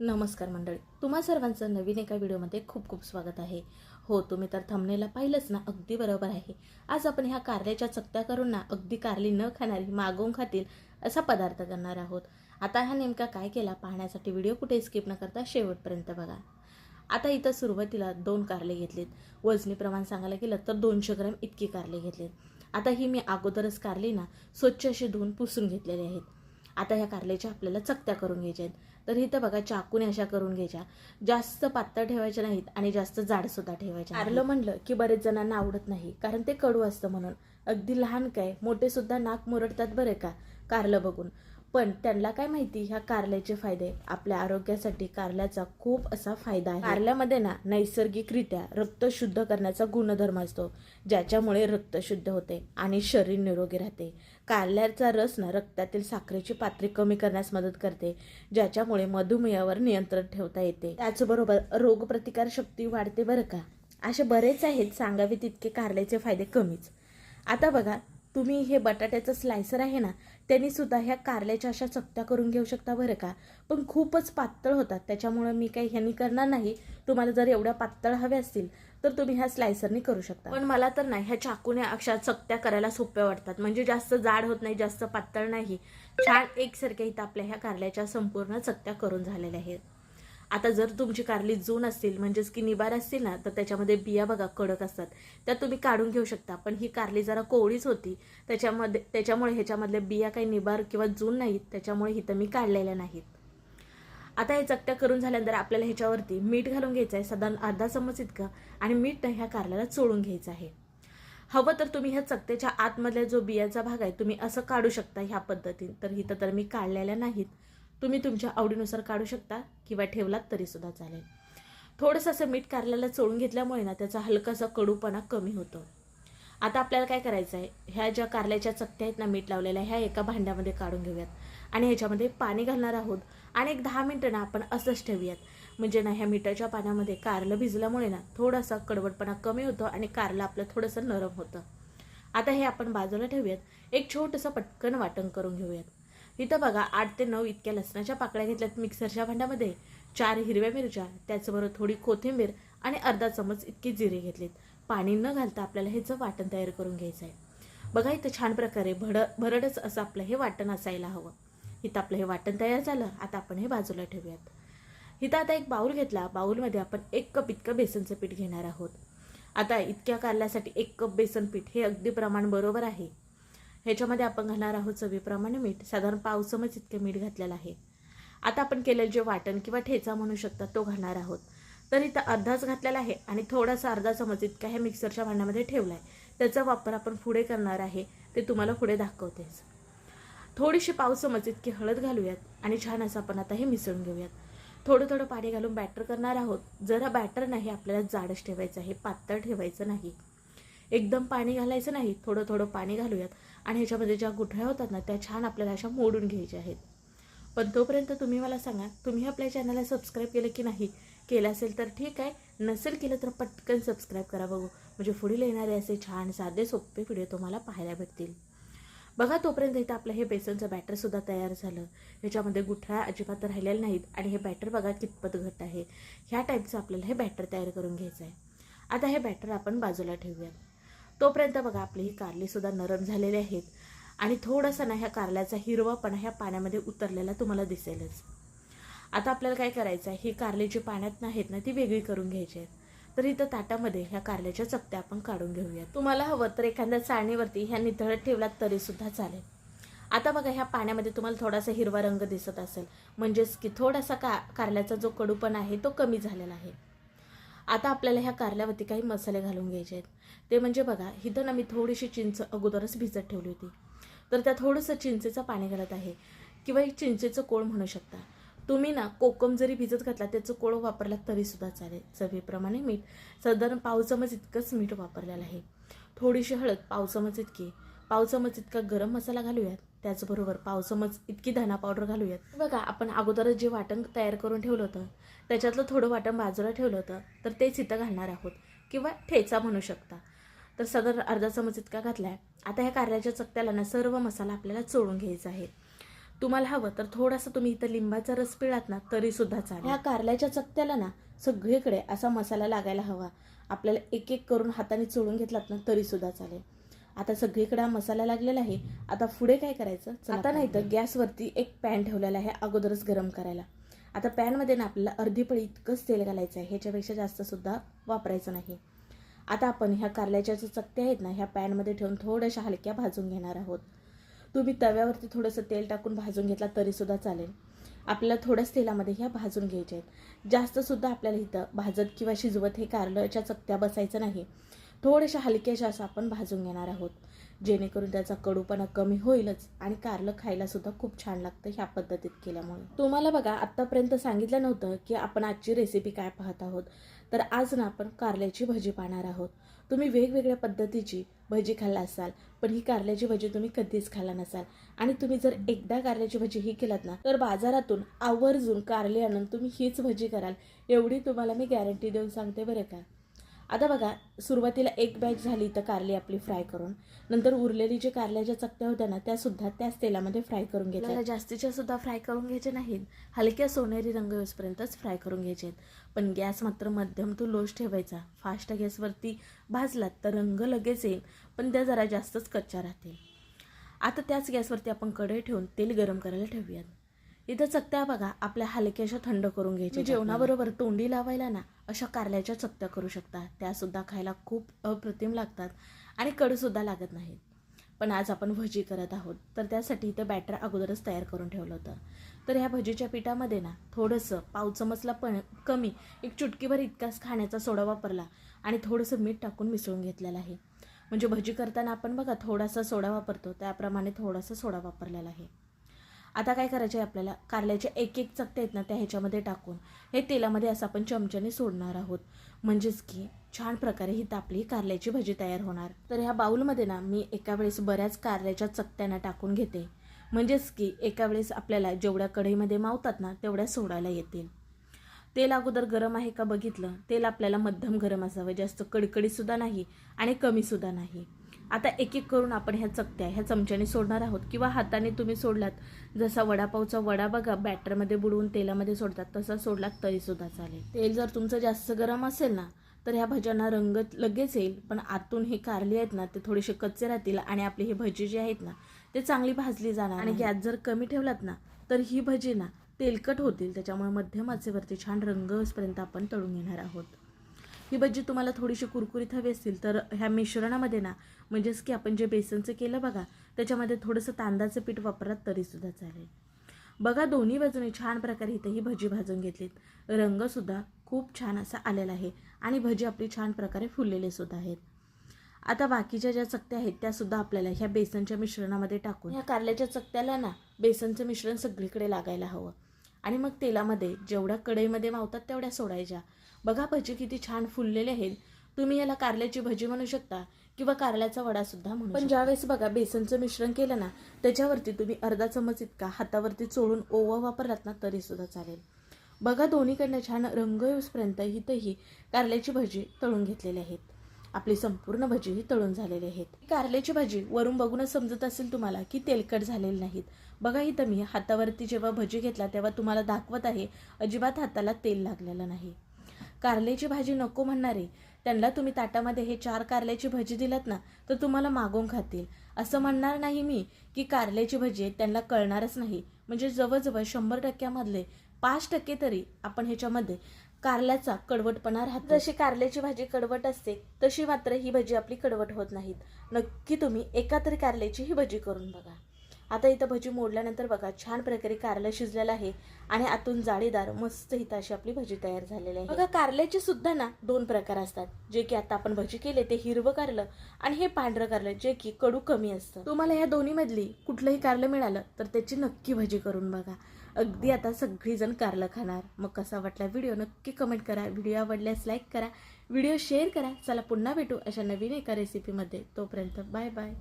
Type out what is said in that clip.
नमस्कार मंडळी. तुम्हा सर्वांचं नवीन एका व्हिडिओमध्ये खूप खूप स्वागत आहे. हो तुम्ही तर थंबनेला पाहिलंच ना अगदी बरोबर आहे. आज आपण ह्या कारल्याच्या चकत्या करून ना अगदी कारली न खाणारी मागवून खातील असा पदार्थ करणार आहोत. आता हा नेमका काय केला पाहण्यासाठी व्हिडिओ कुठे स्किप न करता शेवटपर्यंत बघा. आता इथं सुरुवातीला दोन कारले घेतलेत. वजनी प्रमाण सांगायला गेलं तर दोनशे ग्रॅम इतकी कारले घेतलेत. आता ही मी अगोदरच कारली ना स्वच्छ अशी धुवून पुसून घेतलेले आहेत. आता ह्या कारल्याच्या आपल्याला चकत्या करून घ्यायच्या आहेत. तर इथं बघा चाकूने अशा करून घ्यायच्या. जास्त पातळ ठेवायच्या नाहीत आणि जास्त जाडसुद्धा ठेवायच्या आरलं म्हणलं की बरेच जणांना आवडत नाही कारण ते कडू असतं म्हणून. अगदी लहान काय मोठे सुद्धा नाक मुरडतात बरे का कारलं बघून. पण त्यांना काय माहिती ह्या कारल्याचे फायदे. आपल्या आरोग्यासाठी कारल्याचा खूप असा फायदा आहे. कारल्यामध्ये ना नैसर्गिकरित्या रक्त शुद्ध करण्याचा गुणधर्म असतो ज्याच्यामुळे रक्त शुद्ध होते आणि शरीर निरोगी राहते. कारल्याचा रस ना रक्तातील साखरेची पातळी कमी करण्यास मदत करते ज्याच्यामुळे मधुमेहावर नियंत्रण ठेवता येते. त्याचबरोबर रोगप्रतिकार शक्ती वाढते बरं का? असे बरेच आहेत सांगावे तितके कारल्याचे फायदे कमीच. आता बघा तुम्ही हे बटाट्याचं स्लायसर आहे ना त्यांनी सुद्धा ह्या कारल्याच्या अशा चकत्या करून घेऊ शकता बरं का? पण खूपच पातळ होतात. त्याच्यामुळे मी काही ह्यांनी करणार नाही. तुम्हाला जर एवढ्या पातळ हव्या असतील तर तुम्ही ह्या स्लायसरनी करू शकता. पण मला तर नाही. ह्या चाकूने अशा चकत्या करायला सोप्या वाटतात. म्हणजे जास्त जाड होत नाही जास्त पातळ नाही. छान एकसारख्या इथं आपल्या ह्या कारल्याच्या संपूर्ण चकत्या करून झालेल्या आहेत. आता जर तुमची कारली जून असतील म्हणजेच की निबार असतील ना तर त्याच्यामध्ये बिया बघा कडक असतात. त्या तुम्ही काढून घेऊ शकता. पण ही कारली जरा कोवळीच होती. त्याच्यामध्ये त्याच्यामुळे ह्याच्यामधल्या बिया काही निबार किंवा जून नाहीत. त्याच्यामुळे हिथं मी काढलेल्या नाहीत. आता हे चकट्या करून झाल्यानंतर आपल्याला ह्याच्यावरती मीठ घालून घ्यायचं आहे. साधारण अर्धा चमच इतकं. आणि मीठ ह्या कारल्याला चोळून घ्यायचं आहे. हवं तर तुम्ही ह्या चकत्याच्या आतमधल्या जो बियाचा भाग आहे तुम्ही असं काढू शकता ह्या पद्धतीने. तर हिथं तर मी काढलेल्या नाहीत. तुम्ही तुमच्या आवडीनुसार काढू शकता किंवा ठेवलात तरीसुद्धा चालेल. थोडंसं असं मीठ कारल्याला चोळून घेतल्यामुळे ना त्याचा हलकासा कडूपणा कमी होतो. आता आपल्याला काय करायचं आहे ह्या ज्या कारल्याच्या चकत्या आहेत ना मीठ लावलेल्या ह्या एका भांड्यामध्ये काढून घेऊयात. आणि ह्याच्यामध्ये पाणी घालणार आहोत. आणि एक दहा मिनटं ना आपण असंच ठेवूयात. म्हणजे ना ह्या मिठाच्या पाण्यामध्ये कारलं भिजल्यामुळे ना थोडासा कडवटपणा कमी होतो आणि कारलं आपलं थोडंसं नरम होतं. आता हे आपण बाजूला ठेवूयात. एक छोटंसं पटकन वाटण करून घेऊयात. इथं बघा आठ ते नऊ इतक्या लसणाच्या पाकळ्या घेतल्यात मिक्सरच्या भांड्यामध्ये. चार हिरव्या मिरच्या त्याचबरोबर थोडी कोथिंबीर आणि अर्धा चमच इतकी जिरे घेतलीत. पाणी न घालता आपल्याला ह्याचं वाटण तयार करून घ्यायचं आहे. बघा इथं छान प्रकारे भड भरडच असं आपलं हे वाटण असायला हवं. इथं आपलं हे वाटण तयार झालं. आता आपण हे बाजूला ठेवूयात. इथं आता एक बाऊल घेतला. बाऊलमध्ये आपण एक कप इतकं बेसनचं पीठ घेणार आहोत. आता इतक्या कारल्यासाठी एक कप बेसन पीठ हे अगदी प्रमाण बरोबर आहे. ह्याच्यामध्ये आपण घालणार आहोत चवीप्रमाणे मीठ. साधारण पाव चमच इतकं मीठ घातलेलं आहे. आता आपण केलेलं जे वाटण किंवा ठेचा म्हणू शकता तो घालणार आहोत. तर इथं अर्धाच घातलेला आहे आणि थोडासा अर्धा चमच इतका ह्या मिक्सरच्या भांड्यामध्ये ठेवला आहे त्याचा वापर आपण पुढे करणार आहे ते तुम्हाला पुढे दाखवतेच थोडीशी पाव चमच इतकी हळद घालूयात आणि छान असं आपण आता हे मिसळून घेऊयात. थोडं थोडं पाणी घालून बॅटर करणार आहोत. जरा बॅटर नाही आपल्याला जाडच ठेवायचं आहे पातळ ठेवायचं नाही. एकदम पाणी घालायचं नाही थोडं थोडं पाणी घालूयात. आणि ह्याच्यामध्ये ज्या गुठळ्या होतात ना त्या छान आपल्याला अशा मोडून घ्यायच्या आहेत. पण तोपर्यंत तुम्ही मला सांगा तुम्ही आपल्या चॅनलला सबस्क्राईब केलं की नाही? केलं असेल तर ठीक आहे. नसेल केलं तर पटकन सबस्क्राईब करा बघू. म्हणजे पुढील येणारे असे छान साधे सोपे व्हिडिओ तुम्हाला पाहायला भेटतील. बघा तोपर्यंत इथं आपलं हे बेसनचं बॅटरसुद्धा तयार झालं. ह्याच्यामध्ये गुठळ्या अजिबात राहिलेल्या नाहीत. आणि हे बॅटर बघा कितपत घट आहे. ह्या टाईपचं आपल्याला हे बॅटर तयार करून घ्यायचं आहे आता हे बॅटर आपण बाजूला ठेवूयात. तोपर्यंत बघा आपली ही कारलीसुद्धा नरम झालेली आहेत. आणि थोडासा ना ह्या कारल्याचा हिरवापणा ह्या पाण्यामध्ये उतरलेला तुम्हाला दिसेलच. आता आपल्याला काय करायचं आहे? ही कारली जी पाण्यात आहेत ना ती वेगळी करून घ्यायची आहेत. तर इथं ताटामध्ये ह्या कारल्याच्या चपत्या आपण काढून घेऊयात. तुम्हाला हवं तर एखाद्या चाळणीवरती ह्या निथळत ठेवलात तरीसुद्धा चालेल. आता बघा ह्या पाण्यामध्ये तुम्हाला थोडासा हिरवा रंग दिसत असेल. म्हणजेच की थोडासा का कारल्याचा जो कडूपणा आहे तो कमी झालेला आहे. आता आपल्याला ह्या कारल्यावरती काही मसाले घालून घ्यायचे आहेत. ते म्हणजे बघा हिथं ना मी थोडीशी चिंच अगोदरच भिजत ठेवली होती. तर त्या थोडंसं चिंचेचं पाणी घालत आहे. किंवा एक चिंचेचं कोळ म्हणू शकता. तुम्ही ना कोकम जरी भिजत घातला त्याचं कोळ वापरला तरीसुद्धा चालेल. चवीप्रमाणे मीठ. साधारण पाव चमच इतकंच मीठ वापरलेलं आहे. थोडीशी हळद पाव चमच इतकी. पाव चमच इतका गरम मसाला घालूयात त्याचबरोबर पाव चमच इतकी धना पावडर घालूयात. बघा आपण अगोदरच जे वाटण तयार करून ठेवलं होतं त्याच्यातलं थोडं वाटण बाजूला ठेवलं होतं तर तेच इथं घालणार आहोत किंवा ठेचा म्हणू शकता. तर साधारण अर्धा चमच इतका घातला आहे आता ह्या कारल्याच्या चकत्याला ना सर्व मसाला आपल्याला चोळून घ्यायचा आहे. तुम्हाला हवं तर थोडासा तुम्ही इथं लिंबाचा रस पिळात ना तरी सुद्धा चालेल. ह्या कारल्याच्या चकत्याला ना सगळीकडे असा मसाला लागायला हवा. आपल्याला एक एक करून हाताने चोळून घेतलात ना तरी सुद्धा चालेल. आता सगळीकडे हा मसाला लागलेला आहे. आता पुढे काय करायचं? आता नाही तर गॅसवरती एक पॅन ठेवलेला आहे अगोदरच गरम करायला. आता पॅनमध्ये ना आपल्याला अर्धी पळी इतकंच तेल घालायचं आहे. ह्याच्यापेक्षा जास्त सुद्धा वापरायचं नाही. आता आपण ह्या कारल्याच्या ज्या चकत्या आहेत ना ह्या पॅनमध्ये ठेवून थोड्याशा हलक्या भाजून घेणार आहोत. तुम्ही तव्यावरती थोडंसं तेल टाकून भाजून घेतला तरीसुद्धा चालेल. आपल्याला थोड्याच तेलामध्ये ह्या भाजून घ्यायच्या आहेत. जास्तसुद्धा आपल्याला इथं भाजत किंवा शिजवत हे कारल्याच्या चकत्या बसायचं नाही. थोड्याशा हलक्याशा असं आपण भाजून घेणार आहोत. जेणेकरून त्याचा कडूपणा कमी होईलच आणि कारलं खायला सुद्धा खूप छान लागतं ह्या पद्धतीत केल्यामुळे. तुम्हाला बघा आत्तापर्यंत सांगितलं नव्हतं की आपण आजची रेसिपी काय पाहत आहोत. तर आज ना आपण कारल्याची भजी पाहणार आहोत. तुम्ही वेगवेगळ्या पद्धतीची भजी खाल्ला असाल पण ही कारल्याची भजी तुम्ही कधीच खाल्ला नसाल. आणि तुम्ही जर एकदा कारल्याची भजी ही केलात ना तर बाजारातून आवर्जून कारले आणून तुम्ही हीच भजी कराल. एवढी तुम्हाला मी गॅरंटी देऊन सांगते बरं का. आता बघा सुरुवातीला एक बॅच झाली तर कारली आपली फ्राय करून. नंतर उरलेली जे कारल्याच्या चकत्या होत्या ना त्या सुद्धा त्याच तेलामध्ये फ्राय करून घ्यायच्या. जास्तीच्या सुद्धा फ्राय करून घ्यायचे नाहीत. हलक्या सोनेरी रंग येऊसपर्यंतच फ्राय करून घ्यायचे. आहेत पण गॅस मात्र मध्यम तो लोज ठेवायचा. फास्ट गॅसवरती भाजलात तर रंग लगेच येईल पण त्या जरा जास्तच कच्च्या राहतील. आता त्याच गॅसवरती आपण कढई ठेवून तेल गरम करायला ठेवूयात. इथं चकत्या बघा आपल्या हलक्याशा थंड करून घ्यायच्या. जेवणाबरोबर तोंडी लावायला ना अशा कारल्याच्या चकत्या करू शकता. त्या सुद्धा खायला खूप अप्रतिम लागतात आणि कडूसुद्धा लागत नाहीत. पण आज आपण भजी करत आहोत. तर त्यासाठी इथं बॅटर अगोदरच तयार करून ठेवलं होतं. तर ह्या भजीच्या पिठामध्ये ना थोडंसं पाव चमचला पण कमी एक चुटकीभर इतकाच खाण्याचा सोडा वापरला आणि थोडंसं मीठ टाकून मिसळून घेतलेलं आहे. म्हणजे भजी करताना आपण बघा थोडासा सोडा वापरतो. त्याप्रमाणे थोडासा सोडा वापरलेला आहे. आता काय करायचं आहे आपल्याला? कारल्याचे एक एक चकते आहेत ना त्या ह्याच्यामध्ये टाकून. हे तेलामध्ये असं आपण चमच्याने सोडणार आहोत. म्हणजेच की छान प्रकारे ही तापली कारल्याची भजी तयार होणार. तर ह्या बाऊलमध्ये ना मी एका वेळेस बऱ्याच कारल्याच्या चकत्यांना टाकून घेते. म्हणजेच की एका वेळेस आपल्याला जेवढ्या कढईमध्ये मावतात ना तेवढ्या सोडायला येतील. तेल अगोदर गरम आहे का बघितलं? तेल आपल्याला मध्यम गरम असावं. जास्त कडकडीसुद्धा नाही आणि कमीसुद्धा नाही. आता एक एक करून आपण ह्या चकत्या ह्या चमच्याने सोडणार आहोत. किंवा हाताने तुम्ही सोडलात जसा वडापावचा वडा बघा बॅटरमध्ये बुडवून तेलामध्ये सोडतात तसा सोडलात तरीसुद्धा चालेल. तेल जर तुमचं जास्त गरम असेल ना तर ह्या भज्यांना रंग लगेच येईल. पण आतून हे कारले आहेत ना ते थोडेसे कच्चे राहतील आणि आपली ही भजी जी आहेत ना ते चांगली भाजली जाणार आणि गॅस जर कमी ठेवलात ना तर ही भजी ना तेलकट होतील. त्याच्यामुळे मध्यम आचेवरती छान रंग येईपर्यंत आपण तळून घेणार आहोत. ही भजी तुम्हाला थोडीशी कुरकुरीत हवी असतील तर ह्या मिश्रणामध्ये ना म्हणजेच की आपण जे बेसनचं केलं बघा त्याच्यामध्ये थोडंसं तांदळाचं पीठ वापरत तरीसुद्धा चालेल. बघा दोन्ही बाजूने छान प्रकारे इथे ही भजी भाजून घेतलीत. रंगसुद्धा खूप छान असा आलेला आहे आणि भजी आपली छान प्रकारे फुललेले सुद्धा आहेत. आता बाकीच्या ज्या चकत्या आहेत त्यासुद्धा आपल्याला ह्या बेसनच्या मिश्रणामध्ये टाकून ह्या कारल्याच्या चकत्याला ना बेसनचं मिश्रण सगळीकडे लागायला हवं. आणि मग तेलामध्ये जेवढ्या कढईमध्ये मावतात तेवढ्या सोडायच्या. बघा भजी किती छान फुललेले आहेत. तुम्ही याला कारल्याची भजी म्हणू शकता किंवा कारल्याचा वडा सुद्धा म्हणू पण ज्यावेळेस बघा बेसनचं मिश्रण केलं ना त्याच्यावरती तुम्ही अर्धा चमच इतका हातावरती चोळून ओवा वापरलात ना तरी सुद्धा चालेल. बघा दोन्हीकडनं छान रंग येऊसपर्यंत इथंही कारल्याची भजी तळून घेतलेली आहेत. आपली संपूर्ण भजी ही तळून झालेली आहेत. कारल्याची भाजी वरून बघूनच समजत असेल तुम्हाला की तेलकट झालेली नाहीत. बघा इथं मी हातावरती जेव्हा भजी घेतला तेव्हा तुम्हाला दाखवत आहे अजिबात हाताला तेल लागलेलं नाही. कारल्याची भाजी नको म्हणणारे. त्यांना तुम्ही ताटामध्ये हे चार कारल्याची भजी दिलात ना तर तुम्हाला मागून खातील. असं म्हणणार नाही मी की कारल्याची भजी आहे त्यांना कळणारच नाही. म्हणजे जवळजवळ शंभर टक्क्यामधले पाच टक्के तरी आपण ह्याच्यामध्ये कारल्याचा कडवटपणा राहतो. जशी कारल्याची भाजी कडवट असते तशी मात्र ही भजी आपली कडवट होत नाहीत. नक्की तुम्ही एका तरी कारल्याची ही भजी करून बघा. आता इथं भजी मोडल्यानंतर बघा छान प्रकारे कारलं शिजलेलं आहे आणि आतून जाळीदार मस्त इथं अशी आपली भजी तयार झालेली आहे. बघा कारल्याचे सुद्धा ना दोन प्रकार असतात. जे की आता आपण भजी केले ते हिरवं कारलं आणि हे पांढरं कारलं जे की कडू कमी असतं. तुम्हाला ह्या दोन्ही मधली कुठलंही कारलं मिळालं तर त्याची नक्की भजी करून बघा. अगदी आता सगळीजण कारलं खाणार. मग कसा वाटला व्हिडिओ नक्की कमेंट करा. व्हिडिओ आवडल्यास लाईक करा. व्हिडिओ शेअर करा. चला पुन्हा भेटू अशा नवीन एका रेसिपीमध्ये तोपर्यंत बाय बाय